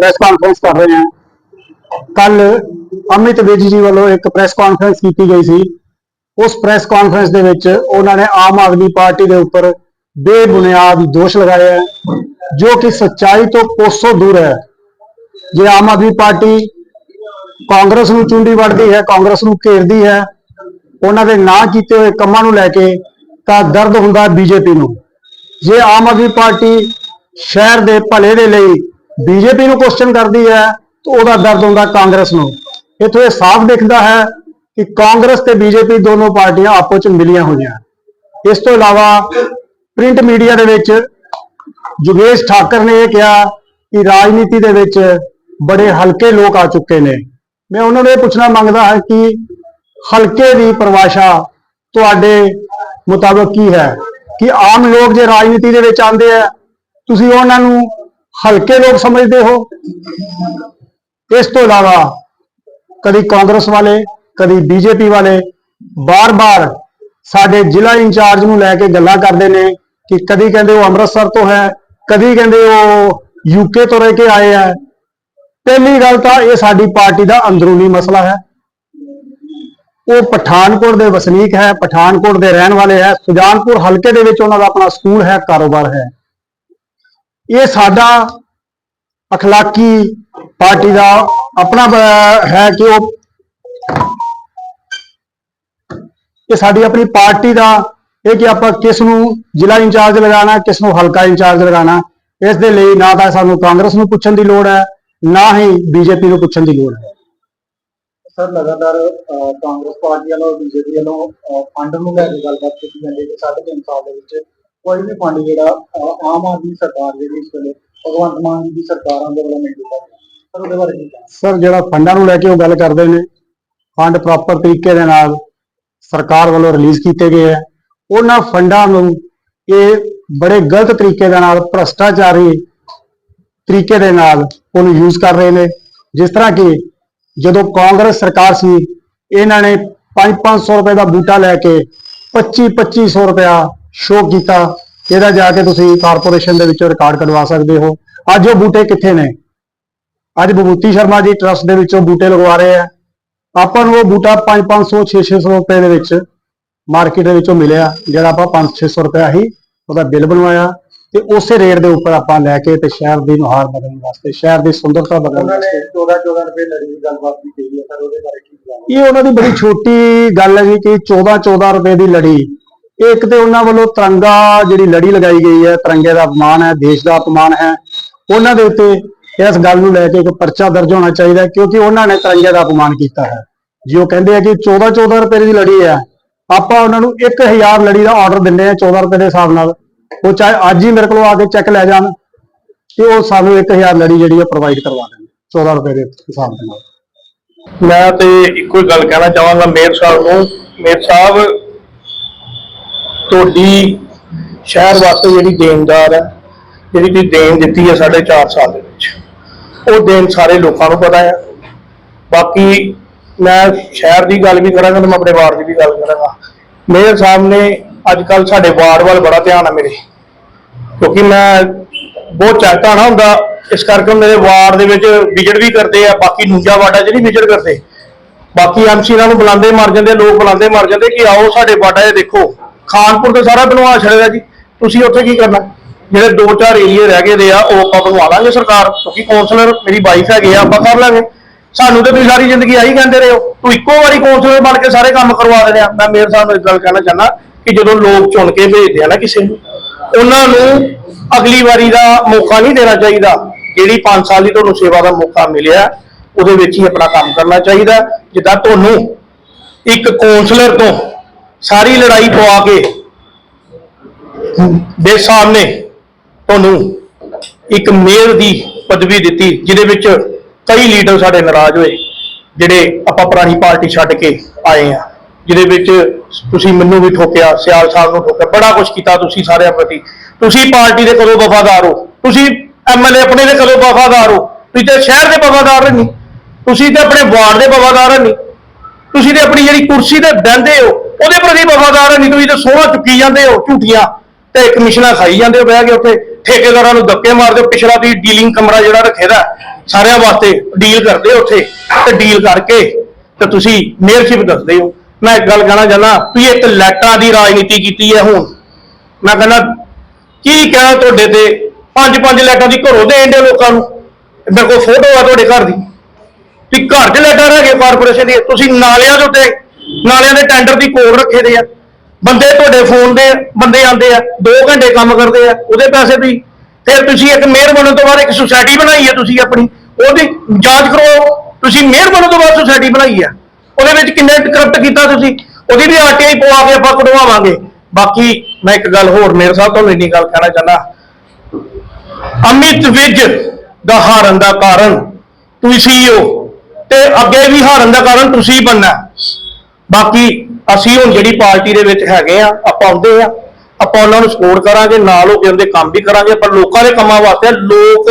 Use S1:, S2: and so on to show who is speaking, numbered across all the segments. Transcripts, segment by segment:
S1: Press conference ਕਰ ਰਹੇ ਹਾਂ। ਕੱਲ ਅਮਿਤ ਵਿਜ ਜੀ ਵੱਲੋਂ ਇੱਕ ਪ੍ਰੈਸ ਕਾਨਫਰੰਸ ਕੀਤੀ ਗਈ ਸੀ। ਉਸ ਪ੍ਰੈਸ ਕਾਨਫਰੰਸ ਦੇ ਵਿੱਚ ਉਹਨਾਂ ਨੇ ਆਮ ਆਦਮੀ ਪਾਰਟੀ ਦੇ ਉੱਪਰ ਬੇਬੁਨਿਆਦ ਦੋਸ਼ ਲਗਾਏ ਹੈ, ਜੋ ਕਿ ਸੱਚਾਈ ਤੋਂ ਕੋਸੋਂ ਦੂਰ ਹੈ। ਜੇ ਆਮ ਆਦਮੀ ਪਾਰਟੀ ਕਾਂਗਰਸ ਨੂੰ ਚੁੰਡੀ ਵੜਦੀ ਹੈ, ਕਾਂਗਰਸ ਨੂੰ ਘੇਰਦੀ ਹੈ, ਉਹਨਾਂ ਦੇ ਨਾ ਕੀਤੇ ਹੋਏ ਕੰਮਾਂ ਨੂੰ ਲੈ ਕੇ ਤਾਂ ਦਰਦ ਹੁੰਦਾ ਬੀਜੇਪੀ ਨੂੰ। ਜੇ ਆਮ ਆਦਮੀ ਪਾਰਟੀ ਸ਼ਹਿਰ ਦੇ ਭਲੇ ਦੇ ਲਈ ਬੀਜੇਪੀ ਨੂੰ ਕੁਐਸਚਨ ਕਰਦੀ ਹੈ ਤਾਂ ਉਹਦਾ ਦਰਦ ਹੁੰਦਾ ਕਾਂਗਰਸ ਨੂੰ। ਇੱਥੋਂ ਇਹ ਸਾਫ਼ ਦਿਖਦਾ ਹੈ ਕਿ ਕਾਂਗਰਸ ਤੇ ਬੀਜੇਪੀ ਦੋਨੋਂ ਪਾਰਟੀਆਂ ਆਪੋ ਵਿੱਚ ਮਿਲੀਆਂ ਹੋਈਆਂ। ਇਸ ਤੋਂ ਇਲਾਵਾ ਪ੍ਰਿੰਟ ਮੀਡੀਆ ਦੇ ਵਿੱਚ ਜੁਗੇਸ਼ ਠਾਕਰ ਨੇ ਇਹ ਕਿਹਾ ਕਿ ਰਾਜਨੀਤੀ ਦੇ ਵਿੱਚ ਬੜੇ ਹਲਕੇ ਲੋਕ ਆ ਚੁੱਕੇ ਨੇ। ਮੈਂ ਉਹਨਾਂ ਨੂੰ ਇਹ ਪੁੱਛਣਾ ਮੰਗਦਾ ਹਾਂ ਕਿ ਹਲਕੇ ਦੀ ਪਰਿਭਾਸ਼ਾ ਤੁਹਾਡੇ ਮੁਤਾਬਕ ਕੀ ਹੈ? ਕਿ ਆਮ ਲੋਕ ਜੇ ਰਾਜਨੀਤੀ ਦੇ ਵਿੱਚ ਆਉਂਦੇ ਆ, ਤੁਸੀਂ ਉਹਨਾਂ ਨੂੰ ਹਲਕੇ ਲੋਕ ਸਮਝਦੇ ਹੋ? ਇਸ ਤੋਂ ਇਲਾਵਾ ਕਦੀ ਕਾਂਗਰਸ ਵਾਲੇ, ਕਦੀ ਬੀਜੇਪੀ ਵਾਲੇ ਬਾਰ-ਬਾਰ ਸਾਡੇ ਜ਼ਿਲ੍ਹਾ ਇੰਚਾਰਜ ਨੂੰ ਲੈ ਕੇ ਗੱਲਾਂ ਕਰਦੇ ਨੇ ਕਿ ਕਦੀ ਕਹਿੰਦੇ ਉਹ ਅੰਮ੍ਰਿਤਸਰ ਤੋਂ ਹੈ, ਕਦੀ ਕਹਿੰਦੇ ਉਹ ਯੂਕੇ ਤੋਂ ਰਹਿ ਕੇ ਆਏ ਆ ਪਹਿਲੀ ਗੱਲ ਤਾਂ ਇਹ ਸਾਡੀ ਪਾਰਟੀ ਦਾ ਅੰਦਰੂਨੀ ਮਸਲਾ ਹੈ। ਉਹ ਪਠਾਨਕੋਟ ਦੇ ਵਸਨੀਕ ਹੈ, ਪਠਾਨਕੋਟ ਦੇ ਰਹਿਣ ਵਾਲੇ ਹੈ, ਸੁਜਾਨਪੁਰ ਹਲਕੇ ਦੇ ਵਿੱਚ ਉਹਨਾਂ ਦਾ ਆਪਣਾ ਸਕੂਲ ਹੈ, ਕਾਰੋਬਾਰ ਹੈ। ਇਹ ਸਾਡਾ ਅਖਲਾਕੀ ਪਾਰਟੀ ਦਾ ਆਪਣਾ ਹੈ ਕਿ ਉਹ ਇਹ ਸਾਡੀ ਆਪਣੀ ਪਾਰਟੀ ਦਾ ਇਹ ਕਿ ਆਪਾਂ ਕਿਸ ਨੂੰ ਜ਼ਿਲ੍ਹਾ ਇੰਚਾਰਜ ਲਗਾਉਣਾ, ਕਿਸ ਨੂੰ ਹਲਕਾ ਇੰਚਾਰਜ ਲਗਾਉਣਾ, ਇਸ ਦੇ ਲਈ ਨਾ ਤਾਂ ਸਾਨੂੰ ਕਾਂਗਰਸ ਨੂੰ ਪੁੱਛਣ ਦੀ ਲੋੜ ਹੈ, ਨਾ ਹੀ ਬੀਜੇਪੀ ਨੂੰ ਪੁੱਛਣ ਦੀ ਲੋੜ ਹੈ।
S2: ਸਰ, ਲਗਾਤਾਰ ਕਾਂਗਰਸ ਪਾਰਟੀ ਵੱਲੋਂ ਬੀਜੇਪੀ ਵੱਲੋਂ ਫੰਡ ਨੂੰ ਲੈ ਕੇ ਗੱਲਬਾਤ ਕੀਤੀ ਜਾਂਦੀ ਹੈ ਕਿ ਸਾਢੇ ਤਿੰਨ ਸਾਲ ਦੇ ਵਿੱਚ ਕੋਈ ਵੀ ਫੰਡ ਜਿਹੜਾ ਆਮ ਆਦਮੀ ਸਰਕਾਰ ਜਿਹੜੀ ਇਸ ਵੇਲੇ ਭਗਵੰਤ ਮਾਨ ਦੀ ਸਰਕਾਰਾਂ ਦੇ ਵੱਲੋਂ ਨਹੀਂ ਦਿੱਤਾ ਗਿਆ ਉਹਦੇ ਬਾਰੇ ਕੀ
S1: ਸਰ, ਜਿਹੜਾ ਫੰਡਾਂ ਨੂੰ ਲੈ ਕੇ ਉਹ ਗੱਲ ਕਰਦੇ ਨੇ ਫੰਡ ਪ੍ਰੋਪਰ ਤਰੀਕੇ ਦੇ ਨਾਲ ਸਰਕਾਰ ਵੱਲੋਂ ਰਿਲੀਜ਼ ਕੀਤੇ ਗਏ ਹੈ। ਉਹਨਾਂ ਫੰਡਾਂ ਨੂੰ ਇਹ ਬੜੇ ਗਲਤ ਤਰੀਕੇ ਦੇ ਨਾਲ, ਭ੍ਰਸ਼ਟਾਚਾਰੀ ਤਰੀਕੇ ਦੇ ਨਾਲ ਉਹਨੂੰ ਯੂਜ਼ ਕਰ ਰਹੇ ਨੇ। ਜਿਸ ਤਰ੍ਹਾਂ ਕਿ ਜਦੋਂ ਕਾਂਗਰਸ ਸਰਕਾਰ ਸੀ, ਇਹਨਾਂ ਨੇ 5-500 ਰੁਪਏ ਦਾ ਬੂਟਾ ਲੈ ਕੇ 25-2500 ਰੁਪਇਆ ਸ਼ੋਅ ਕੀਤਾ ਇਹਦਾ ਜਾ ਕੇ ਤੁਸੀਂ ਕਾਰਪੋਰੇਸ਼ਨ ਦੇ ਵਿੱਚੋਂ ਰਿਕਾਰਡ ਕਢਵਾ ਸਕਦੇ ਹੋ। ਅੱਜ ਉਹ ਬੂਟੇ ਕਿੱਥੇ ਨੇ? ਅੱਜ ਵਿਭੂਤੀ ਸ਼ਰਮਾ ਜੀ ਟਰਸਟ ਦੇ ਵਿੱਚੋਂ ਬੂਟੇ ਲਗਵਾ ਰਹੇ ਆ। ਆਪਾਂ ਨੂੰ ਉਹ ਬੂਟਾ 5-500 600 ਰੁਪਏ ਦੇ ਵਿੱਚ ਮਾਰਕੀਟ ਦੇ ਵਿੱਚੋਂ ਮਿਲਿਆ ਜਿਹੜਾ ਆਪਾਂ 5-600 ਰੁਪਏ ਹੀ ਉਹਦਾ ਬਿੱਲ ਬਣਵਾਇਆ। ਤੇ ਉਸੇ ਰੇਟ ਦੇ ਉੱਪਰ ਆਪਾਂ ਲੈ ਕੇ ਤੇ ਸ਼ਹਿਰ ਦੀ ਨੁਹਾਰ ਬਦਲਣ ਵਾਸਤੇ ਸ਼ਹਿਰ ਦੀ ਸੁੰਦਰਤਾ ਬਦਲਣ ਵਾਸਤੇ।
S2: 14 14 ਰੁਪਏ ਲੜੀ ਗੱਲਬਾਤ ਵੀ ਕਹੀ ਹੈ ਸਰ ਉਹਦੇ ਬਾਰੇ ਕੀ
S1: ਇਹ ਉਹਨਾਂ ਦੀ ਬੜੀ ਛੋਟੀ ਗੱਲ ਹੈ ਜੀ ਕਿ 14-14 ਰੁਪਏ ਦੀ ਲੜੀ ਇਹ ਇੱਕ ਤੇ ਉਹਨਾਂ ਵੱਲੋਂ ਤਿਰੰਗਾ ਜਿਹੜੀ ਲੜੀ ਲਗਾਈ ਗਈ ਹੈ, ਤਿਰੰਗੇ ਦਾ ਅਪਮਾਨ ਹੈ, ਦੇਸ਼ ਦਾ ਅਪਮਾਨ ਹੈ। ਉਹਨਾਂ ਦੇ ਉੱਤੇ ਇਸ ਗੱਲ ਨੂੰ ਲੈ ਕੇ ਇੱਕ ਪਰਚਾ ਦਰਜ ਹੋਣਾ ਚਾਹੀਦਾ ਕਿਉਂਕਿ ਉਹਨਾਂ ਨੇ ਤਿਰੰਗੇ ਦਾ ਅਪਮਾਨ ਕੀਤਾ ਹੈ। ਜੀ ਕਹਿੰਦੇ ਆ ਕਿ 14-14 ਰੁਪਏ ਦੀ ਲੜੀ ਹੈ, ਆਪਾਂ ਉਹਨਾਂ ਨੂੰ 1000 ਲੜੀ ਦਾ ਆਰਡਰ ਦਿੰਦੇ ਆ 14 ਰੁਪਏ ਦੇ ਹਿਸਾਬ ਨਾਲ। ਉਹ ਚਾਹੇ ਅੱਜ ਹੀ ਮੇਰੇ ਕੋਲੋਂ ਆ ਕੇ ਚੈੱਕ ਲੈ ਜਾਣ ਤੇ ਉਹ ਸਾਨੂੰ 1000 ਲੜੀ ਜਿਹੜੀ ਹੈ ਪ੍ਰੋਵਾਈਡ ਕਰਵਾ ਦੇਣ 14 ਰੁਪਏ ਦੇ ਹਿਸਾਬ ਦੇ ਨਾਲ।
S3: ਮੈਂ ਤੇ ਇੱਕੋ ਹੀ ਗੱਲ ਕਹਿਣਾ ਚਾਹਾਂਗਾ, ਮੇਅਰ ਸਾਹਿਬ ਨੂੰ। ਮੇਅਰ ਸਾਹਿਬ ਤੁਹਾਡੀ ਸ਼ਹਿਰ ਵਾਸਤੇ ਜਿਹੜੀ ਦੇਣਦਾਰ ਹੈ, ਜਿਹੜੀ ਤੁਸੀਂ ਦੇਣ ਦਿੱਤੀ ਹੈ ਸਾਢੇ ਚਾਰ ਸਾਲ ਦੇ ਵਿੱਚ, ਉਹ ਦੇਣ ਸਾਰੇ ਲੋਕਾਂ ਨੂੰ ਪਤਾ ਹੈ। ਬਾਕੀ ਮੈਂ ਸ਼ਹਿਰ ਦੀ ਗੱਲ ਵੀ ਕਰਾਂਗਾ ਤੇ ਮੈਂ ਆਪਣੇ ਵਾਰਡ ਦੀ ਵੀ ਗੱਲ ਕਰਾਂਗਾ। ਮੇਅਰ ਸਾਹਿਬ ਨੇ ਅੱਜ ਕੱਲ ਸਾਡੇ ਵਾਰਡ ਵੱਲ ਬੜਾ ਧਿਆਨ ਆ ਮੇਰੇ, ਕਿਉਂਕਿ ਮੈਂ ਬਹੁਤ ਚਾਹਤਾ ਨਾ ਹੁੰਦਾ, ਇਸ ਕਰਕੇ ਮੇਰੇ ਵਾਰਡ ਦੇ ਵਿੱਚ ਵਿਜਿਟ ਵੀ ਕਰਦੇ ਆ, ਬਾਕੀ ਨੂੰਜਾ ਵਾਰਡਾਂ 'ਚ ਨਹੀਂ ਵਿਜਿਟ ਕਰਦੇ। ਬਾਕੀ ਐਮਸੀ ਨਾਲ ਨੂੰ ਬੁਲਾਉਂਦੇ ਮਰ ਜਾਂਦੇ, ਲੋਕ ਬੁਲਾਉਂਦੇ ਮਰ ਜਾਂਦੇ ਕਿ ਆਓ ਸਾਡੇ ਵਾਰਡਾਂ 'ਚ ਦੇਖੋ। ਖਾਨਪੁਰ ਤੇ ਸਾਰਾ ਬਣਵਾ ਛੜਿਆ ਜੀ। ਤੁਸੀਂ ਉੱਥੇ ਕੀ ਕਰਨਾ? ਜਿਹੜੇ ਦੋ ਚਾਰ ਏਰੀਏ ਰਹਿ ਗਏ ਦੇ ਆ, ਉਹ ਆਪਾਂ ਬਣਵਾ ਲਾਂਗੇ ਸਰਕਾਰ। ਕਿਉਂਕਿ ਕੌਂਸਲਰ ਮੇਰੀ ਵਾਈਫ ਹੈਗੇ ਆ, ਆਪਾਂ ਕਰ ਲਾਂਗੇ। ਸਾਨੂੰ ਤੇ ਤੁਸੀਂ ਸਾਰੀ ਜ਼ਿੰਦਗੀ ਆਹੀ ਕਹਿੰਦੇ ਰਹੇ ਹੋ। ਤੂੰ ਇੱਕੋ ਵਾਰੀ ਕੌਂਸਲਰ ਬਣ ਕੇ ਸਾਰੇ ਕੰਮ ਕਰਵਾ ਦੇਣੇ ਆ। ਮੈਂ ਮੇਅਰ ਸਾਹਿਬ ਨੂੰ ਇਸ ਗੱਲ ਕਹਿਣਾ ਚਾਹੁੰਦਾ ਕਿ ਜਦੋਂ ਲੋਕ ਚੁਣ ਕੇ ਭੇਜਦੇ ਆ ਨਾ ਕਿਸੇ ਨੂੰ, ਉਹਨਾਂ ਨੂੰ ਅਗਲੀ ਵਾਰੀ ਦਾ ਮੌਕਾ ਨਹੀਂ ਦੇਣਾ ਚਾਹੀਦਾ। ਜਿਹੜੀ 5 ਸਾਲ ਦੀ ਤੁਹਾਨੂੰ ਸੇਵਾ ਦਾ ਮੌਕਾ ਮਿਲਿਆ, ਉਹਦੇ ਵਿੱਚ ਹੀ ਆਪਣਾ ਕੰਮ ਕਰਨਾ ਚਾਹੀਦਾ। ਜਿੱਦਾਂ ਤੁਹਾਨੂੰ ਇੱਕ ਕੌਂਸਲਰ ਤੋਂ ਸਾਰੀ ਲੜਾਈ ਪਵਾ ਕੇ ਦੇ ਸਾਹਮਣੇ ਤੁਹਾਨੂੰ ਇੱਕ ਮੇਅਰ ਦੀ ਪਦਵੀ ਦਿੱਤੀ, ਜਿਹਦੇ ਵਿੱਚ ਕਈ ਲੀਡਰ ਸਾਡੇ ਨਾਰਾਜ਼ ਹੋਏ, ਜਿਹੜੇ ਆਪਾਂ ਪੁਰਾਣੀ ਪਾਰਟੀ ਛੱਡ ਕੇ ਆਏ ਆ ਜਿਹਦੇ ਵਿੱਚ ਤੁਸੀਂ ਮੈਨੂੰ ਵੀ ਠੋਕਿਆ, ਸਿਆਲ ਸਾਹਿਬ ਨੂੰ ਠੋਕਿਆ, ਬੜਾ ਕੁਝ ਕੀਤਾ ਤੁਸੀਂ ਸਾਰਿਆਂ ਪ੍ਰਤੀ। ਤੁਸੀਂ ਪਾਰਟੀ ਦੇ ਕਦੋਂ ਵਫਾਦਾਰ ਹੋ? ਤੁਸੀਂ ਐਮਐਲਏ ਆਪਣੇ ਦੇ ਕਦੋਂ ਵਫਾਦਾਰ ਹੋ? ਤੁਸੀਂ ਤੇ ਸ਼ਹਿਰ ਦੇ ਵਫਾਦਾਰ ਨਹੀਂ। ਤੁਸੀਂ ਤੇ ਆਪਣੇ ਵਾਰਡ ਦੇ ਵਫਾਦਾਰ ਨਹੀਂ। ਤੁਸੀਂ ਤੇ ਆਪਣੀ ਜਿਹੜੀ ਕੁਰਸੀ ਤੇ ਬਹਿੰਦੇ ਹੋ ਉਹਦੇ ਪ੍ਰਤੀ ਵਫਾਦਾਰ ਨਹੀਂ ਤੁਸੀਂ ਤੇ ਸੋਹਣਾ ਚੁੱਕੀ ਜਾਂਦੇ ਹੋ ਝੂਠੀਆਂ ਤੇ ਕਮਿਸ਼ਨਾਂ ਖਾਈ ਜਾਂਦੇ ਹੋ ਬਹਿ ਕੇ ਉੱਥੇ, ਠੇਕੇਦਾਰਾਂ ਨੂੰ ਧੱਕੇ ਮਾਰਦੇ ਹੋ, ਪਿਛਲਾ ਤੁਸੀਂ ਡੀਲਿੰਗ ਕਮਰਾ ਜਿਹੜਾ ਰੱਖੇਦਾ ਸਾਰਿਆਂ ਵਾਸਤੇ ਡੀਲ ਕਰਦੇ ਹੋ ਉੱਥੇ, ਤੇ ਡੀਲ ਕਰਕੇ ਤੇ ਤੁਸੀਂ ਮੇਅਰਸ਼ਿਪ ਦੱਸਦੇ ਹੋ। ਮੈਂ ਇੱਕ ਗੱਲ ਕਹਿਣਾ ਚਾਹੁੰਦਾ, ਵੀ ਇੱਕ ਲੈਟਰਾਂ ਦੀ ਰਾਜਨੀਤੀ ਕੀਤੀ ਹੈ ਹੁਣ। ਮੈਂ ਕਹਿੰਦਾ, ਕੀ ਕਹਿਣਾ ਤੁਹਾਡੇ ਤੇ? ਪੰਜ ਪੰਜ ਲੈਟਾਂ ਦੀ ਘਰੋਂ ਦੇਣ ਦੇ ਲੋਕਾਂ ਨੂੰ? ਮੇਰੇ ਕੋਲ ਫੋਟੋ ਆ ਤੁਹਾਡੇ ਘਰ ਦੀ। ਵੀ ਘਰ 'ਚ ਲੈਟਰ ਗਏ ਕਾਰਪੋਰੇਸ਼ਨ ਦੀ ਤੁਸੀਂ ਨਾਲਿਆਂ ਦੇ ਉੱਤੇ ਨਾਲਿਆਂ ਦੇ ਟੈਂਡਰ ਦੀ ਕੋਲ ਰੱਖੇ ਦੇ ਆ। ਬੰਦੇ ਤੁਹਾਡੇ ਫੋਨ ਦੇ ਬੰਦੇ ਆਉਂਦੇ ਆ 2 ਘੰਟੇ ਕੰਮ ਕਰਦੇ ਆ, ਉਹਦੇ ਪੈਸੇ ਵੀ ਫਿਰ ਤੁਸੀਂ ਇੱਕ ਮੇਅਰ ਬਣਨ ਤੋਂ ਬਾਅਦ ਇੱਕ ਸੁਸਾਇਟੀ ਬਣਾਈ ਹੈ ਤੁਸੀਂ ਆਪਣੀ, ਉਹਦੀ ਜਾਂਚ ਕਰੋ ਤੁਸੀਂ ਮੇਅਰ ਬਣਨ ਤੋਂ ਬਾਅਦ ਸੁਸਾਇਟੀ ਬਣਾਈ ਹੈ ਉਹਦੇ ਵਿੱਚ ਕਿੰਨੇ ਕਰਪਟ ਕੀਤਾ ਤੁਸੀਂ, ਉਹਦੀ ਵੀ ਆਰਟੀਆਈ ਪਵਾ ਕੇ ਆਪਾਂ ਕਢਵਾਵਾਂਗੇ। ਬਾਕੀ ਮੈਂ ਇੱਕ ਗੱਲ ਹੋਰ ਮੇਅਰ ਸਾਹਿਬ ਤੁਹਾਨੂੰ ਇੰਨੀ ਗੱਲ ਕਹਿਣਾ ਚਾਹੁੰਦਾ। ਅਮਿਤ ਵਿਜ ਦਾ ਹਾਰਨ ਦਾ ਕਾਰਨ, ਤੁਸੀਂ ਹੋ ਤੇ ਅੱਗੇ ਵੀ ਹਾਰਨ ਦਾ ਕਾਰਨ ਤੁਸੀਂ ਬਣਨਾ। ਬਾਕੀ ਅਸੀਂ ਹੁਣ ਜਿਹੜੀ ਪਾਰਟੀ ਦੇ ਵਿੱਚ ਹੈਗੇ ਆ, ਆਪਾਂ ਆਉਂਦੇ ਆ, ਆਪਾਂ ਉਹਨਾਂ ਨੂੰ ਸਪੋਰਟ ਕਰਾਂਗੇ, ਨਾਲ ਹੋ ਕੇ ਉਹਦੇ ਕੰਮ ਵੀ ਕਰਾਂਗੇ ਪਰ ਲੋਕਾਂ ਦੇ ਕੰਮਾਂ ਵਾਸਤੇ ਲੋਕ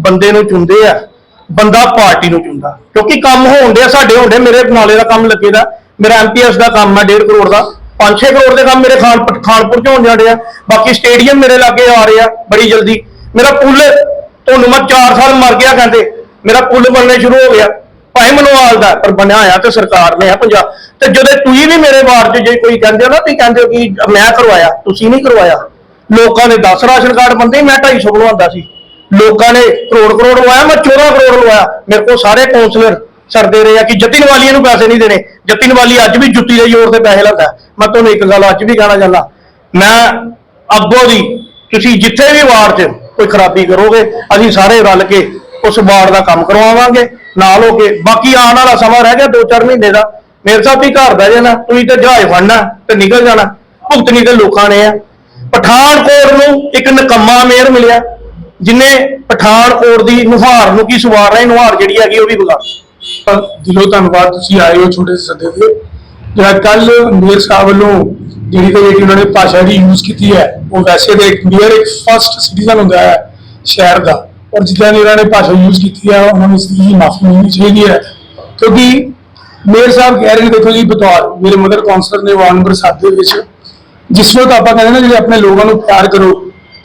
S3: ਬੰਦੇ ਨੂੰ ਚੁੰਦੇ ਆ, ਬੰਦਾ ਪਾਰਟੀ ਨੂੰ ਚੁਣਦਾ, ਕਿਉਂਕਿ ਕੰਮ ਹੋਣਦੇ ਆ ਸਾਡੇ ਹੋਣਦੇ ਮੇਰੇ ਨਾਲੇ ਦਾ ਕੰਮ ਲੱਗੇ ਦਾ, ਮੇਰਾ ਐਮਪੀਐਸ ਦਾ ਕੰਮ ਆ 1.5 ਕਰੋੜ ਦਾ 5-6 ਕਰੋੜ ਦੇ ਕੰਮ ਮੇਰੇ ਖਾਨ ਖਾਨਪੁਰ ਚ ਹੋਣ ਜਾਂਦੇ ਆ ਬਾਕੀ ਸਟੇਡੀਅਮ ਮੇਰੇ ਲਾਗੇ ਆ ਰਹੇ ਆ, ਬੜੀ ਜਲਦੀ, ਮੇਰਾ ਪੁੱਲ, ਤੁਹਾਨੂੰ ਮੈਂ 4 ਸਾਲ ਮਰ ਗਿਆ ਕਹਿੰਦੇ, ਮੇਰਾ ਪੁੱਲ ਬਣਨੇ ਸ਼ੁਰੂ ਹੋ ਗਿਆ। ਭਾਵੇਂ ਮਨਵਾਲ ਦਾ ਪਰ ਬਣਿਆ ਹੋਇਆ ਤੇ ਸਰਕਾਰ ਨੇ ਆ ਪੰਜਾਬ। ਤੇ ਜਦੋਂ ਤੁਸੀਂ ਵੀ ਮੇਰੇ ਵਾਰਡ 'ਚ ਜੇ ਕੋਈ ਕਹਿੰਦੇ ਹੋ ਨਾ, ਤੁਸੀਂ ਕਹਿੰਦੇ ਹੋ ਕਿ ਮੈਂ ਕਰਵਾਇਆ, ਤੁਸੀਂ ਨਹੀਂ ਕਰਵਾਇਆ। ਲੋਕਾਂ ਨੇ 10 ਰਾਸ਼ਨ ਕਾਰਡ ਬੰਦੇ ਮੈਂ 250 ਬਣਵਾਉਂਦਾ ਸੀ। ਲੋਕਾਂ ਨੇ ਕਰੋੜ ਕਰੋੜ ਲਵਾਇਆ, ਮੈਂ 14 ਕਰੋੜ ਲਵਾਇਆ। ਮੇਰੇ ਕੋਲ ਸਾਰੇ ਕਾਉਂਸਲਰ ਸਰਦੇ ਰਹੇ ਆ ਕਿ ਜਤਿਨ ਵਾਲੀਆਂ ਨੂੰ ਪੈਸੇ ਨਹੀਂ ਦੇਣੇ। ਜਤਿਨ ਵਾਲੀ ਅੱਜ ਵੀ ਜੁੱਤੀ ਦੇ ਜ਼ੋਰ ਤੇ ਪੈਸੇ ਲੈਂਦਾ ਮੈਂ ਤੁਹਾਨੂੰ ਇੱਕ ਗੱਲ ਅੱਜ ਵੀ ਕਹਿਣਾ ਚਾਹੁੰਦਾ। ਮੈਂ ਅੱਗੋਂ ਦੀ ਤੁਸੀਂ ਜਿੱਥੇ ਵੀ ਵਾਰਡ 'ਚ ਕੋਈ ਖਰਾਬੀ ਕਰੋਗੇ, ਅਸੀਂ ਸਾਰੇ ਰਲ ਕੇ ਉਸ ਵਾਰਡ ਦਾ ਕੰਮ ਕਰਵਾਵਾਂਗੇ। ਨਾਲ ਹੋ ਕੇ। ਬਾਕੀ ਆਉਣ ਵਾਲਾ ਸਮਾਂ ਰਹਿ ਗਿਆ 2-4 ਮਹੀਨੇ ਦਾ। ਮੇਰੇ ਸਾਹਿਬ ਵੀ ਘਰ ਬਹਿ ਜਾਣਾ, ਤੁਸੀਂ ਤੇ ਜਹਾਜ਼ ਫੜਨਾ ਤੇ ਨਿਕਲ ਜਾਣਾ। ਭੁਗਤਣੀ ਤੇ ਲੋਕਾਂ ਨੇ ਆ। ਪਠਾਨਕੋਟ ਨੂੰ ਇੱਕ ਨਕੰਮਾ ਮੇਅਰ ਮਿਲਿਆ, ਜਿਨੇ ਪਠਾਨਕੋਟ ਦੀ ਨੁਹਾਰ ਨੂੰ ਕੀ ਸਵਾਰ ਰਹੀ, ਨੁਹਾਰ ਜਿਹੜੀ ਹੈਗੀ ਉਹ ਵੀ ਵਿਗਾੜ
S4: ਦਿਲੋਂ ਧੰਨਵਾਦ, ਤੁਸੀਂ ਆਏ ਹੋ ਛੋਟੇ ਸੱਦੇ ਤੇ। ਜਿਹੜਾ ਕੱਲ ਮੇਅਰ ਸਾਹਿਬ ਵੱਲੋਂ ਜਿਹੜੀ ਤੇ ਜਿਹੜੀ ਉਹਨਾਂ ਨੇ ਭਾਸ਼ਾ ਦੀ ਯੂਜ਼ ਕੀਤੀ ਹੈ, ਉਹ ਵੈਸੇ ਤੇ ਇੱਕ ਮੇਅਰ ਇੱਕ ਫਸਟ ਸਿਟੀਜ਼ਨ ਹੁੰਦਾ ਹੈ, ਸ਼ਹਿਰ ਦਾ। ਔਰ ਜਿੱਦਾਂ ਦੀ ਉਹਨਾਂ ਨੇ ਭਾਸ਼ਾ ਯੂਜ਼ ਕੀਤੀ ਹੈ ਉਹਨਾਂ ਨੂੰ ਇਸ ਦੀ ਮਾਫੀ ਮੰਗਣੀ ਚਾਹੀਦੀ ਹੈ। ਕਿਉਂਕਿ ਮੇਅਰ ਸਾਹਿਬ ਕਹਿ ਰਹੇ ਨੇ ਦੇਖੋ ਜੀ ਬਤੌਰ ਮੇਰੇ ਮਦਰ ਕਾਉਂਸਲਰ ਨੇ ਵਾਰਡ ਨੰਬਰ 7 ਦੇ ਵਿੱਚ ਜਿਸ ਵਕਤ ਆਪਾਂ ਕਹਿੰਦੇ ਨਾ ਜਿਹੜੇ ਆਪਣੇ ਲੋਕਾਂ ਨੂੰ ਪਿਆਰ ਕਰੋ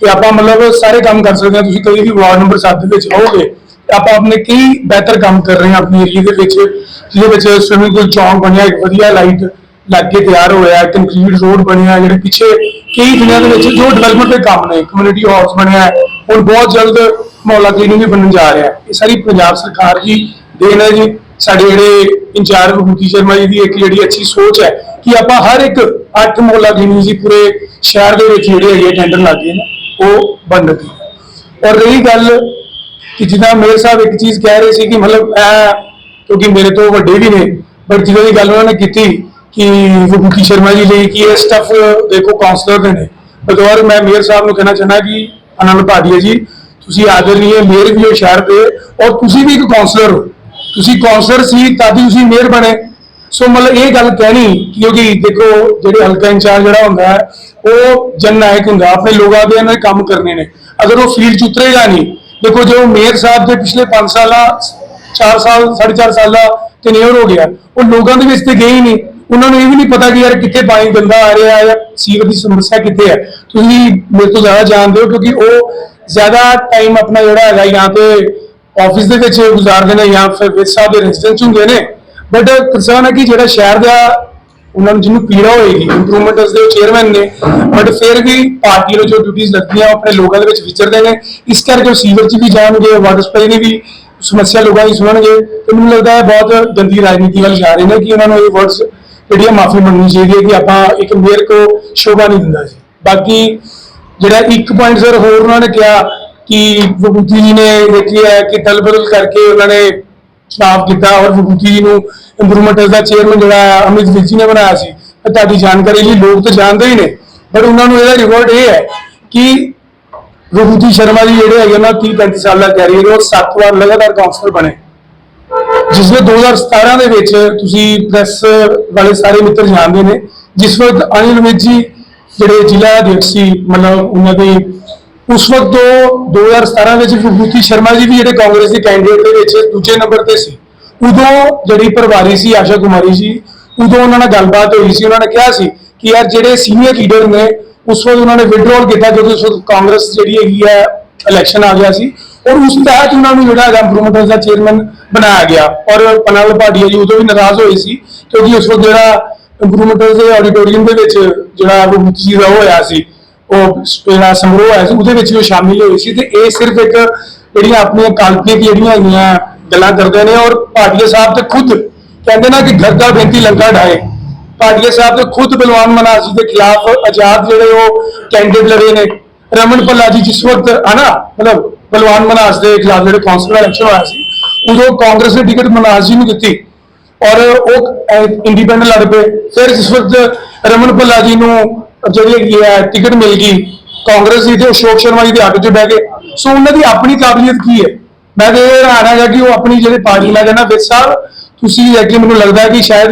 S4: ਤੇ ਆਪਾਂ ਮਤਲਬ ਸਾਰੇ ਕੰਮ ਕਰ ਸਕਦੇ ਹਾਂ ਤੁਸੀਂ ਕੋਈ ਵੀ ਵਾਰਡ ਨੰਬਰ 7 ਦੇ ਵਿੱਚ ਆਓਗੇ ਆਪਾਂ ਆਪਣੇ ਕਈ ਬਿਹਤਰ ਕੰਮ ਕਰ ਰਹੇ ਹਾਂ ਆਪਣੇ ਏਰੀਆ ਦੇ ਵਿੱਚ ਜਿਹਦੇ ਵਿੱਚ ਸਵਿਮਿੰਗ ਪੂਲ ਚੌਂਕ ਬਣਿਆ ਇੱਕ ਵਧੀਆ ਲਾਈਟ ਲੱਗ ਕੇ ਤਿਆਰ ਹੋਇਆ ਕੰਕਰੀਟ ਰੋਡ ਬਣਿਆ ਜਿਹੜੇ ਪਿੱਛੇ ਕਈ ਦੁਨੀਆ ਦੇ ਵਿੱਚ ਜੋ ਡਿਵੈਲਪਮੈਂਟ ਦੇ ਕੰਮ ਨੇ ਕਮਿਊਨਿਟੀ ਹਾਲਸ ਬਣਿਆ ਹੈ, ਹੁਣ ਬਹੁਤ ਜਲਦ ਮਹੱਲਾ ਕਲੀਨਿਕ ਵੀ ਬਣਨ ਜਾ ਰਿਹਾ ਹੈ। ਇਹ ਸਾਰੀ ਪੰਜਾਬ ਸਰਕਾਰ ਜੀ ਦੇਣ ਹੈ ਜੀ। ਸਾਡੇ ਜਿਹੜੇ ਇੰਚਾਰਜ ਵਿਭੂਤੀ ਸ਼ਰਮਾ ਜੀ ਦੀ ਇੱਕ ਜਿਹੜੀ ਅੱਛੀ ਸੋਚ ਹੈ ਕਿ ਆਪਾਂ ਹਰ ਇੱਕ ਅੱਠ ਮੁਹੱਲਾ ਕਲੀਨਿਕ ਜੀ ਪੂਰੇ ਸ਼ਹਿਰ ਦੇ ਵਿੱਚ ਜਿਹੜੇ ਹੈਗੇ ਟੈਂਡਰ ਲੱਗੇ ਨੇ, ਉਹ ਬੰਦ ਕੀਤੇ। ਔਰ ਰਹੀ ਗੱਲ ਕਿ ਜਿੱਦਾਂ ਮੇਰੇ ਸਾਹਿਬ ਇੱਕ ਚੀਜ਼ ਕਹਿ ਰਹੇ ਸੀ ਕਿ ਮਤਲਬ ਇਹ ਕਿਉਂਕਿ ਮੇਰੇ ਤੋਂ ਵੱਡੇ ਵੀ ਨੇ ਬਟ ਜਦੋਂ ਦੀ ਗੱਲ ਉਹਨਾਂ ਨੇ ਕੀਤੀ ਕਿ ਵਿਭੂਤੀ ਸ਼ਰਮਾ ਜੀ ਲਈ ਕਿ ਇਹ ਸਟਫ ਦੇਖੋ ਕਾਉਂਸਲਰ ਦੇ ਨੇ। ਬਤੌਰ ਮੈਂ ਮੇਅਰ ਸਾਹਿਬ ਨੂੰ ਕਹਿਣਾ ਚਾਹਨਾ ਕਿ ਆਨੰਦ ਭਾਟੀਆ ਜੀ ਤੁਸੀਂ ਆਦਰਨੀਏ ਮੇਅਰ ਵੀ ਹੋ ਸ਼ਹਿਰ ਦੇ, ਔਰ ਤੁਸੀਂ ਵੀ ਇੱਕ ਕਾਉਂਸਲਰ ਹੋ। ਤੁਸੀਂ ਕਾਉਂਸਲਰ ਸੀ ਤਦ ਹੀ ਤੁਸੀਂ ਮੇਅਰ ਬਣੇ। ਸੋ ਮਤਲਬ ਇਹ ਗੱਲ ਕਹਿਣੀ ਕਿਉਂਕਿ ਦੇਖੋ, ਜਿਹੜੇ ਹਲਕਾ ਇੰਚਾਰਜ ਜਿਹੜਾ ਹੁੰਦਾ ਹੈ, ਉਹ ਜਨਨਾਇਕ ਹੁੰਦਾ, ਆਪਣੇ ਲੋਕਾਂ ਦੇ ਨਾਲ ਕੰਮ ਕਰਨੇ ਨੇ। ਅਗਰ ਉਹ ਫੀਲਡ ਚ ਉਤਰੇਗਾ ਨਹੀਂ, ਦੇਖੋ, ਜੋ ਮੇਅਰ ਸਾਹਿਬ ਦੇ ਪਿਛਲੇ 5 ਸਾਲਾਂ 4 ਸਾਲ 4.5 ਸਾਲਾਂ ਟੈਨਿਓਰ ਹੋ ਗਿਆ, ਉਹ ਲੋਕਾਂ ਦੇ ਵਿੱਚ ਤੇ ਗਏ ਹੀ ਨਹੀਂ। ਉਹਨਾਂ ਨੂੰ ਇਹ ਵੀ ਨਹੀਂ ਪਤਾ ਕਿ ਯਾਰ ਕਿੱਥੇ ਪਾਣੀ ਗੰਦਾ ਆ ਰਿਹਾ ਹੈ ਜਾਂ ਸੀਵਰ ਦੀ ਸਮੱਸਿਆ ਕਿੱਥੇ ਹੈ। ਤੁਸੀਂ ਮੇਰੇ ਤੋਂ ਜ਼ਿਆਦਾ ਜਾਣਦੇ ਹੋ ਕਿਉਂਕਿ ਉਹ ਜ਼ਿਆਦਾ ਟਾਈਮ ਆਪਣਾ ਜਿਹੜਾ ਹੈਗਾ ਜਾਂ ਤੇ ਆਫਿਸ ਦੇ ਵਿੱਚ ਗੁਜ਼ਾਰਦੇ ਨੇ ਜਾਂ ਫਿਰ ਵਿੱਚ ਸਾਹਿਬ ਦੇ ਰੈਜ਼ੀਡੈਂਸ ਹੁੰਦੇ ਨੇ। ਬਟ ਕੰਸਰਨ ਹੈ ਕਿ ਜਿਹੜਾ ਸ਼ਹਿਰ ਦਾ ਉਹਨਾਂ ਨੂੰ ਜਿਹਨੂੰ ਪੀੜਾ ਹੋਏਗੀ ਇੰਪਰੂਵਮੈਂਟਸ ਦੇ ਚੇਅਰਮੈਨ ਨੇ। ਬਟ ਫਿਰ ਵੀ ਪਾਰਟੀ ਨੂੰ ਜੋ ਡਿਊਟੀਆਂ ਲੱਗਦੀਆਂ ਆਪਣੇ ਲੋਕਾਂ ਦੇ ਵਿੱਚ ਵਿਚਰਦੇ ਨੇ। ਇਸ ਕਰਕੇ ਉਹ ਸੀਵਰ 'ਚ ਵੀ ਜਾਣਗੇ ਵਾਟਰ ਸਪਲਾਈ ਦੀ ਵੀ ਸਮੱਸਿਆ ਲੋਕਾਂ ਦੀ ਸੁਣਨਗੇ। ਤੇ ਮੈਨੂੰ ਲੱਗਦਾ ਹੈ ਬਹੁਤ ਗੰਦੀ ਰਾਜਨੀਤੀ ਵੱਲ ਜਾ ਰਹੇ ਨੇ ਕਿ ਉਹਨਾਂ ਨੂੰ ਇਹ ਵਰਡਸ ਜਿਹੜੀਆਂ ਮਾਫੀ ਮੰਗਣੀ ਚਾਹੀਦੀ ਹੈ ਕਿ ਆਪਾਂ ਇੱਕ ਮੇਅਰ ਕੋ ਸ਼ੋਭਾ ਨਹੀਂ ਦਿੰਦਾ ਜੀ। ਬਾਕੀ ਜਿਹੜਾ ਇੱਕ ਪੁਆਇੰਟ ਸਰ ਹੋਰ ਉਹਨਾਂ ਨੇ ਕਿਹਾ ਕਿ ਵਿਭੂਤੀ ਜੀ ਨੇ ਦੇਖੀ ਹੈ ਕਿ ਦਲ ਕਰਕੇ ਉਹਨਾਂ ਨੇ ਚੁਣਾਵ ਕੀਤਾ ਔਰ ਵਿਭੂਤੀ ਜੀ ਨੂੰ ਇੰਪਰੂਵਮੈਂਟ ਦਾ ਚੇਅਰਮੈਨ ਜਿਹੜਾ ਅਮਿਤ ਵਿਜ ਜੀ ਨੇ ਬਣਾਇਆ ਸੀ। ਤੁਹਾਡੀ ਜਾਣਕਾਰੀ ਲਈ ਲੋਕ ਤਾਂ ਜਾਣਦੇ ਹੀ ਨੇ। ਪਰ ਉਹਨਾਂ ਨੂੰ ਇਹਦਾ ਰਿਕਾਰਡ ਇਹ ਹੈ ਕਿ ਵਿਭੂਤੀ ਸ਼ਰਮਾ ਜੀ ਜਿਹੜੇ ਹੈਗੇ ਉਹਨਾਂ 30 35 ਸਾਲ ਦਾ ਕੈਰੀਅਰ ਉਹ 7 ਵਾਰ ਲਗਾਤਾਰ ਕਾਉਂਸਲਰ ਬਣੇ। ਜਿਸ ਵਿੱਚ 2017 ਦੇ ਵਿੱਚ ਤੁਸੀਂ ਪ੍ਰੈਸ ਵਾਲੇ ਸਾਰੇ ਮਿੱਤਰ ਜਾਣਦੇ ਨੇ, ਜਿਸ ਵਕਤ ਅਨਿਲ ਵਿਜ ਜੀ ਜਿਹੜੇ ਜ਼ਿਲ੍ਹਾ ਅਧਿਕਸ਼ ਸੀ, ਮਤਲਬ ਉਹਨਾਂ ਦੇ, ਉਸ ਵਕਤ ਤੋਂ 2017 ਵਿੱਚ ਵਿਭੂਤੀ ਸ਼ਰਮਾ ਜੀ ਵੀ ਜਿਹੜੇ ਕਾਂਗਰਸ ਦੇ ਕੈਂਡੀਡੇਟ ਦੇ ਵਿੱਚ ਦੂਜੇ ਨੰਬਰ ਤੇ ਸੀ। ਉਦੋਂ ਜਿਹੜੀ ਪ੍ਰਭਾਰੀ ਸੀ, ਆਸ਼ਾ ਕੁਮਾਰੀ ਜੀ, ਉਦੋਂ ਉਹਨਾਂ ਨਾਲ ਗੱਲਬਾਤ ਹੋਈ ਸੀ, ਉਹਨਾਂ ਨੇ ਕਿਹਾ ਸੀ ਕਿ ਯਾਰ ਜਿਹੜੇ ਸੀਨੀਅਰ ਲੀਡਰ ਨੇ, ਉਸ ਵਕਤ ਉਹਨਾਂ ਨੇ ਵਿਡਰੋਲ ਕੀਤਾ ਜਦੋਂ ਉਸ ਵਕਤ ਕਾਂਗਰਸ ਜਿਹੜੀ ਹੈਗੀ ਹੈ ਇਲੈਕਸ਼ਨ ਆ ਗਿਆ ਸੀ ਔਰ ਉਸ ਤਹਿਤ ਉਹਨਾਂ ਨੂੰ ਜਿਹੜਾ ਹੈਗਾ ਪ੍ਰੋਮੋਟਰਸ ਦਾ ਚੇਅਰਮੈਨ ਬਣਾਇਆ ਗਿਆ ਔਰ ਪਨਲ ਭਾਟੀਆ ਜੀ ਉਦੋਂ ਵੀ ਨਾਰਾਜ਼ ਹੋਏ ਸੀ ਕਿਉਂਕਿ ਉਸ ਵਕਤ ਜਿਹੜਾ ਪ੍ਰੋਮੋਟਰਸ ਦੇ ਆਡੀਟੋਰੀਅਮ ਦੇ ਵਿੱਚ ਜਿਹੜਾ ਉਹ ਚੀਜ਼ ਦਾ ਹੋਇਆ ਸੀ, ਉਹ ਜਿਹੜਾ ਸਮਾਰੋਹ ਹੋਇਆ ਸੀ, ਉਹਦੇ ਵਿੱਚ ਵੀ ਸ਼ਾਮਿਲ ਹੋਏ ਸੀ ਤੇ ਇਹ ਸਿਰਫ ਇੱਕ ਜਿਹੜੀਆਂ ਆਪਣੀਆਂ ਕਾਲਪਨਿਕ ਜਿਹੜੀਆਂ ਹੈਗੀਆਂ ਗੱਲਾਂ ਕਰਦੇ ਨੇ ਔਰ ਭਾਟੀਆ ਸਾਹਿਬ ਤੇ ਖੁਦ ਕਹਿੰਦੇ ਨਾ ਕਿ ਘਰ ਦਾ ਬੇਨਤੀ ਲੰਕਾ ਢਾਏ ਭਾਟੀਆ ਸਾਹਿਬ ਤੇ ਖੁਦ ਬਲਵਾਨ ਮਨਾਸ ਜੀ ਦੇ ਖਿਲਾਫ ਆਜ਼ਾਦ ਜਿਹੜੇ ਉਹ ਕੈਂਡੀਡੇਟ ਲੜੇ ਨੇ। ਰਮਨ ਭੱਲਾ ਜੀ ਜਿਸ ਵਕਤ ਹਨਾ, ਮਤਲਬ ਬਲਵਾਨ ਮਨਾਸ ਦੇ ਖਿਲਾਫ ਜਿਹੜੇ ਕੌਂਸਲਰ ਇਲੈਕਸ਼ਨ ਹੋਇਆ ਸੀ, ਉਦੋਂ ਕਾਂਗਰਸ ਨੇ ਟਿਕਟ ਮਨਾਸ ਜੀ ਨੂੰ ਦਿੱਤੀ। ਔਰ ਉਹ ਇੰਡੀਪੈਂਡੈਂਟ ਲੜ ਪਏ। ਫਿਰ ਇਸ ਵਕਤ ਰਮਨ ਭੱਲਾ ਜੀ ਨੂੰ ਜਿਹੜੀ ਹੈਗੀ ਹੈ ਟਿਕਟ ਮਿਲ ਗਈ। ਕਾਂਗਰਸ ਦੀ ਤੇ ਅਸ਼ੋਕ ਸ਼ਰਮਾ ਜੀ ਦੇ ਆਟੋ 'ਚ ਬਹਿ ਗਏ। ਸੋ ਉਹਨਾਂ ਦੀ ਆਪਣੀ ਕਾਬਲੀਅਤ ਕੀ ਹੈ? ਮੈਂ ਤੇ ਇਹ ਹੈਰਾਨ ਹੈਗਾ ਕਿ ਉਹ ਆਪਣੀ ਜਿਹੜੇ ਪਾਰਟੀ ਮੈਂ ਕਹਿੰਦਾ ਵਿੱਚ ਸਾਹਿਬ, ਤੁਸੀਂ ਅੱਗੇ ਮੈਨੂੰ ਲੱਗਦਾ ਕਿ ਸ਼ਾਇਦ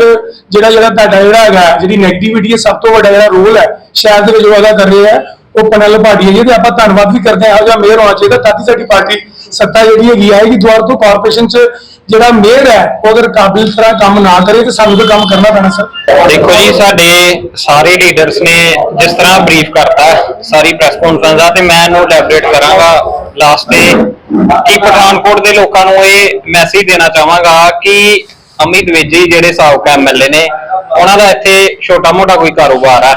S4: ਜਿਹੜਾ ਜਿਹੜਾ ਤੁਹਾਡਾ ਜਿਹੜਾ ਹੈਗਾ, ਜਿਹੜੀ ਨੈਗੇਟਿਵਿਟੀ ਹੈ, ਸਭ ਤੋਂ ਵੱਡਾ ਜਿਹੜਾ ਰੋਲ ਹੈ, ਸ਼ਹਿਰ ਦੇ ਵਿੱਚ ਉਹ ਅਦਾ ਕਰ ਰਿਹਾ ਹੈ। ਉਹ ਪਨਲ ਭਾਟੀ ਹੈ ਤੇ ਆਪਾਂ ਧੰਨਵਾਦ ਵੀ ਕਰਦੇ ਹਾਂ। ਇਹੋ ਜਿਹਾ ਮੇਅਰ ਹੋਣਾ ਚਾਹੀਦਾ। ਤਾਂ ਕਿ ਸਾਡੀ ਪਾਰਟੀ ਸੱਤਾ ਜਿਹੜੀ ਹੈਗੀ ਆਏਗੀ ਦੁਆਰ ਤੋਂ ਕਾਰਪੋਰੇਸ਼ਨ 'ਚ ਜਿਹੜਾ ਮੇਅਰ ਹੈ, ਉਹ ਅਗਰ ਕਾਬਿਲ ਤਰ੍ਹਾਂ ਕੰਮ ਨਾ ਕਰੇ ਤੇ ਸਾਨੂੰ ਤਾਂ ਕੰਮ ਕਰਨਾ ਪੈਣਾ ਸਰ
S5: ਦੇਖੋ ਜੀ, ਸਾਡੇ ਸਾਰੇ ਲੀਡਰਸ ਨੇ ਜਿਸ ਤਰ੍ਹਾਂ ਬਰੀਫ ਕਰਤਾ, ਸਾਰੀ ਪ੍ਰੈਸ ਕਾਨਫਰੰਸ ਦਾ, ਤੇ ਮੈਂ ਇਹਨੂੰ ਐਲੈਬੋਰੇਟ ਕਰਾਂਗਾ। ਲਾਸਟ ਤੇ ਕਿ ਪਠਾਨਕੋਟ ਦੇ ਲੋਕਾਂ ਨੂੰ ਇਹ ਮੈਸੇਜ ਦੇਣਾ ਚਾਹਾਂਗਾ ਕਿ ਅਮਿਤ ਵਿਜੀ ਜਿਹੜੇ ਸਾਬਕਾ ਐਮਐਲਏ ਨੇ, ਉਹਨਾਂ ਦਾ ਇੱਥੇ ਛੋਟਾ-ਮੋਟਾ ਕੋਈ ਕਾਰੋਬਾਰ ਆ।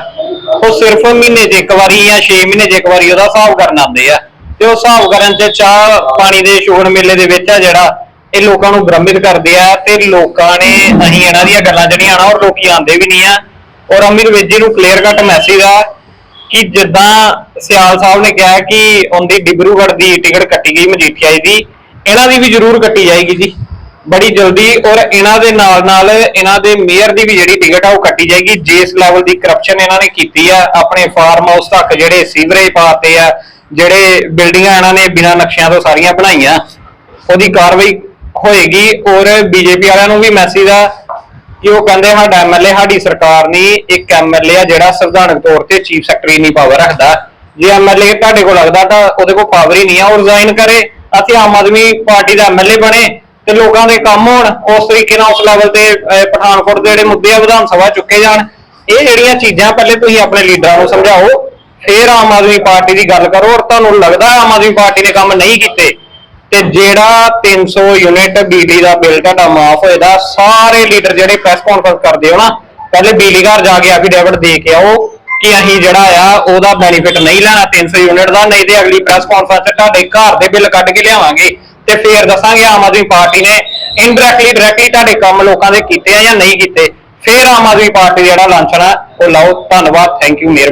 S5: ਉਹ ਸਿਰਫ ਮਹੀਨੇ 'ਚ ਇੱਕ ਵਾਰੀ ਜਾਂ 6 ਮਹੀਨੇ 'ਚ ਇੱਕ ਵਾਰੀ ਉਹਦਾ ਹਿਸਾਬ ਕਰਨ ਆਉਂਦੇ ਆ। ਤੇ ਉਹ ਹਿਸਾਬ ਕਰਨ 'ਚ ਚਾਹ ਪਾਣੀ ਦੇ ਸ਼ੋਰ ਮੇਲੇ ਦੇ ਵਿੱਚ ਆ ਜਿਹੜਾ, ਇਹ ਲੋਕਾਂ ਨੂੰ ਭ੍ਰਮਿਤ ਕਰਦੇ ਆ ਤੇ ਲੋਕਾਂ ਨੇ ਅਸੀਂ ਇਹਨਾਂ ਦੀਆਂ ਗੱਲਾਂ ਜਿਹੜੀਆਂ ਆਣਾ ਔਰ ਲੋਕੀ ਆਂਦੇ ਵੀ ਨਹੀਂ ਆ। ਔਰ ਅਮਿਤ ਵਿਜੀ ਨੂੰ ਕਲੀਅਰ ਕੱਟ ਮੈਸੇਜ ਆ ਕਿ ਜਿੱਦਾਂ ਸਿਆਲ ਸਾਹਿਬ ਨੇ ਕਿਹਾ ਕਿ ਉਹਦੀ ਡਿਬਰੂਗੜ੍ਹ ਦੀ ਟਿਕਟ ਕੱਟੀ ਗਈ, ਮਜੀਠੀਆ ਦੀ, ਇਹਨਾਂ ਦੀ ਵੀ ਜ਼ਰੂਰ ਕੱਟੀ ਜਾਏਗੀ ਜੀ। ਬੜੀ ਜਲਦੀ ਔਰ ਇਹਨਾਂ ਦੇ ਨਾਲ ਨਾਲ ਇਹਨਾਂ ਦੇ ਮੇਅਰ ਦੀ ਵੀ ਜਿਹੜੀ ਟਿਕਟ ਆ ਉਹ ਕੱਟੀ ਜਾਏਗੀ। ਜਿਸ ਲੈਵਲ ਦੀ ਕਰਪਸ਼ਨ ਇਹਨਾਂ ਨੇ ਕੀਤੀ ਆ, ਆਪਣੇ ਫਾਰਮ ਹਾਊਸ ਤੱਕ ਜਿਹੜੇ ਸੀਵਰੇਜ ਪਾਤੇ ਆ, ਜਿਹੜੇ ਬਿਲਡਿੰਗਾਂ ਇਹਨਾਂ ਨੇ ਬਿਨਾਂ ਨਕਸ਼ਿਆਂ ਤੋਂ ਸਾਰੀਆਂ ਬਣਾਈਆਂ, ਉਹਦੀ ਕਾਰਵਾਈ ਹੋਏਗੀ ਔਰ ਬੀਜੇਪੀ ਵਾਲਿਆਂ ਨੂੰ ਵੀ ਮੈਸੇਜ ਆ ਕਿ ਉਹ ਕਹਿੰਦੇ ਸਾਡਾ ਐਮਐਲਏ ਸਾਡੀ ਸਰਕਾਰ ਨਹੀਂ ਇੱਕ ਐਮਐਲਏ ਆ ਜਿਹੜਾ ਸੰਵਿਧਾਨਕ ਤੌਰ ਤੇ ਚੀਫ ਸੈਕਟਰੀ ਨਹੀਂ ਪਾਵਰ ਰੱਖਦਾ। ਜੇ ਐਮਐਲਏ ਤੁਹਾਡੇ ਕੋਲ ਲੱਗਦਾ ਤਾਂ ਉਹਦੇ ਕੋਲ ਪਾਵਰ ਹੀ ਨਹੀਂ ਆ, ਉਹ ਰਿਜ਼ਾਈਨ ਕਰੇ। ਅਸੀਂ ਆਮ ਆਦਮੀ ਪਾਰਟੀ ਦਾ ਐਮਐਲਏ ਬਣੇ ਤੇ ਲੋਕਾਂ ਦੇ ਕੰਮ ਹੋਣ, ਉਸ ਤਰੀਕੇ ਨਾਲ ਉਸ ਲੈਵਲ ਤੇ ਪਠਾਨਕੋਟ ਦੇ ਜਿਹੜੇ ਮੁੱਦੇ ਆ, ਵਿਧਾਨ ਸਭਾ ਚੁੱਕੇ ਜਾਣ, ਇਹ ਜਿਹੜੀਆਂ ਚੀਜ਼ਾਂ ਪਹਿਲੇ ਤੁਸੀਂ ਆਪਣੇ ਲੀਡਰਾਂ ਨੂੰ ਸਮਝਾਓ, ਫੇਰ ਆਮ ਆਦਮੀ ਪਾਰਟੀ ਦੀ ਗੱਲ ਕਰੋ, ਔਰ ਤੁਹਾਨੂੰ ਲੱਗਦਾ ਆਮ ਆਦਮੀ ਪਾਰਟੀ ਨੇ ਕੰਮ ਨਹੀਂ ਕੀਤੇ, ਤੇ ਜਿਹੜਾ 300 ਯੂਨਿਟ ਬਿਜਲੀ ਦਾ ਬਿੱਲ ਤੁਹਾਡਾ ਮਾਫ ਹੋਏਗਾ ਸਾਰੇ ਲੀਡਰ ਜਿਹੜੇ ਪ੍ਰੈਸ ਕਾਨਫਰੰਸ ਕਰਦੇ ਹੋ ਨਾ, ਪਹਿਲੇ ਬਿਜਲੀ ਘਰ ਜਾ ਕੇ ਐਫੀਡੇਵਿਟ ਦੇ ਕੇ ਆਓ, ਕਿ ਅਸੀਂ ਜਿਹੜਾ ਆ, ਉਹਦਾ ਬੈਨੀਫਿਟ ਨਹੀਂ ਲੈਣਾ 300 ਯੂਨਿਟ ਦਾ, ਨਹੀਂ ਤੇ ਅਗਲੀ ਪ੍ਰੈਸ ਕਾਨਫਰੰਸ ਤੁਹਾਡੇ ਘਰ ਦੇ ਬਿੱਲ ਕੱਢ ਕੇ ਲਿਆਵਾਂਗੇ। ਤੇ ਫੇਰ ਦੱਸਾਂਗੇ ਆਮ ਆਦਮੀ ਪਾਰਟੀ ਨੇ ਇਨਡਾਇਰੈਕਟਲੀ ਡਾਇਰੈਕਟਲੀ ਤੁਹਾਡੇ ਕੰਮ ਲੋਕਾਂ ਦੇ ਕੀਤੇ ਆ ਜਾਂ ਨਹੀਂ ਕੀਤੇ, ਫੇਰ ਆਮ ਆਦਮੀ ਪਾਰਟੀ ਜਿਹੜਾ ਲਾਂਛਨ ਆ, ਉਹ ਲਾਓ, ਧੰਨਵਾਦ ਥੈਂਕ ਯੂ ਮਿਹਰਬਾਨੀ।